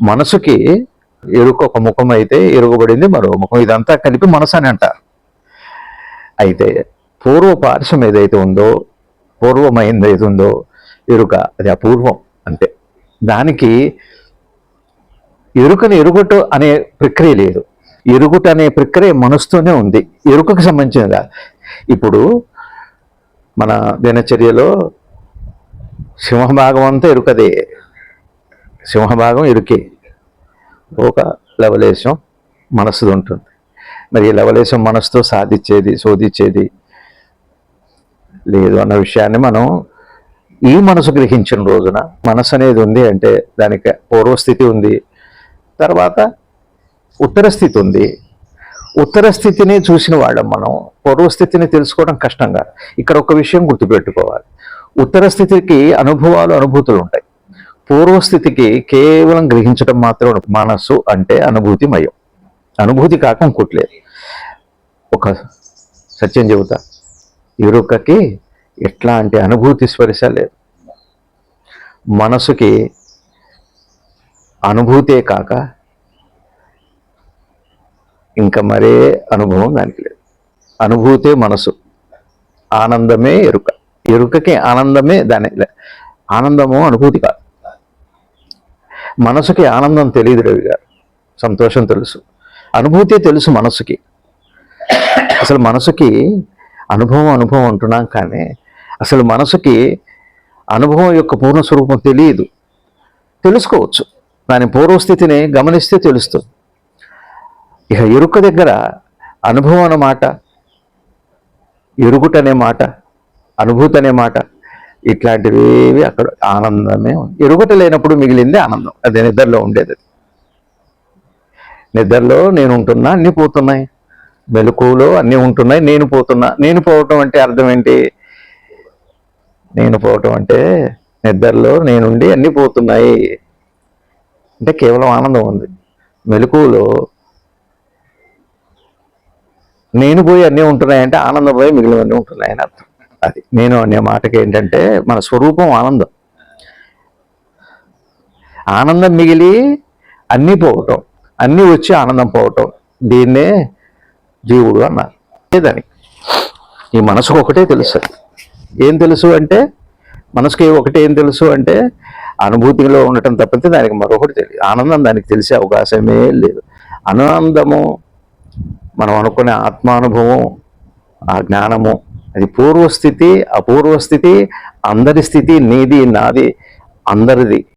మనసుకి ఎరుక ఒక ముఖం అయితే ఎరుగబడింది మరో ముఖం ఇదంతా కలిపి మనసు అని అంటారు. అయితే పూర్వ పార్శ్వం ఏదైతే ఉందో పూర్వమైంది ఏది ఉందో ఎరుక అది అపూర్వం అంతే. దానికి ఎరుకని ఎరుగుటు అనే ప్రక్రియ లేదు. ఎరుగుట అనే ప్రక్రియ మనసుతోనే ఉంది. ఎరుకకు సంబంధించినదా ఇప్పుడు మన దినచర్యలో సింహభాగం అంతా ఎరుకదే. సింహభాగం ఇరుకే ఒక లవలేశం మనసుది ఉంటుంది. మరి ఈ లవలేశం మనస్సుతో సాధించేది శోధించేది లేదు అన్న విషయాన్ని మనం ఈ మనసు గ్రహించిన రోజున మనసు అనేది ఉంది అంటే దానికి పూర్వస్థితి ఉంది తర్వాత ఉత్తర స్థితి ఉంది. ఉత్తర స్థితిని చూసిన వాళ్ళం మనం పూర్వస్థితిని తెలుసుకోవడం కష్టంగా ఇక్కడ ఒక విషయం గుర్తుపెట్టుకోవాలి. ఉత్తర స్థితికి అనుభవాలు అనుభూతులు ఉంటాయి. పూర్వస్థితికి కేవలం గ్రహించడం మాత్రం మనస్సు అంటే అనుభూతిమయం. అనుభూతి కాక ఇంకోట్లేదు ఒక సత్యం చెబుతా. ఎరుకకి ఎట్లాంటి అనుభూతి స్పర్శ లేదు. మనసుకి అనుభూతే కాక ఇంకా మరే అనుభవం దానికి లేదు. అనుభూతే మనసు ఆనందమే ఎరుక. ఎరుకకి ఆనందమే దాని. ఆనందము అనుభూతి కాదు. మనసుకి ఆనందం తెలియదు రవి గారు. సంతోషం తెలుసు. అనుభూతి తెలుసు మనసుకి. అసలు మనసుకి అనుభవం అనుభవం అంటున్నాం కానీ అసలు మనసుకి అనుభవం యొక్క పూర్ణ స్వరూపం తెలియదు. తెలుసుకోవచ్చు. దాని పూర్వస్థితిని గమనిస్తే తెలుస్తుంది. ఇక ఎరుక దగ్గర అనుభవం అనే మాట ఎరుగుట అనే మాట అనుభూతి అనే మాట ఇట్లాంటివి అక్కడ ఆనందమే ఉంది. ఎరుగుట లేనప్పుడు మిగిలింది ఆనందం. అది నిద్రలో ఉండేది. నిద్రలో నేను ఉంటున్నా అన్నీ పోతున్నాయి. మెలకువలో అన్నీ ఉంటున్నాయి నేను పోతున్నా. నేను పోవటం అంటే అర్థం ఏంటి? నేను పోవటం అంటే నిద్రలో నేనుండి అన్నీ పోతున్నాయి. అంటే కేవలం ఆనందం ఉంది. మెలకువలో నేను పోయి అన్నీ ఉంటున్నాయంటే ఆనందం పోయి మిగిలినవన్నీ ఉంటున్నాయని అర్థం. అది. నేను అనే మాటకి ఏంటంటే మన స్వరూపం ఆనందం. ఆనందం మిగిలి అన్నీ పోవటం అన్నీ వచ్చి ఆనందం పోవటం దీన్నే జీవుడు అన్నారు. లేదని. ఈ మనసుకు ఒకటే తెలుసు ఏం తెలుసు అంటే మనసుకి ఒకటి ఏం తెలుసు అంటే అనుభూతిలో ఉండటం తప్పితే దానికి మరొకటి తెలియదు. ఆనందం దానికి తెలిసే అవకాశమే లేదు. ఆనందము మనం అనుకునే ఆత్మానుభవం ఆ జ్ఞానము అది పూర్వస్థితి అపూర్వస్థితి అందరి స్థితి నీది నాది అందరిది.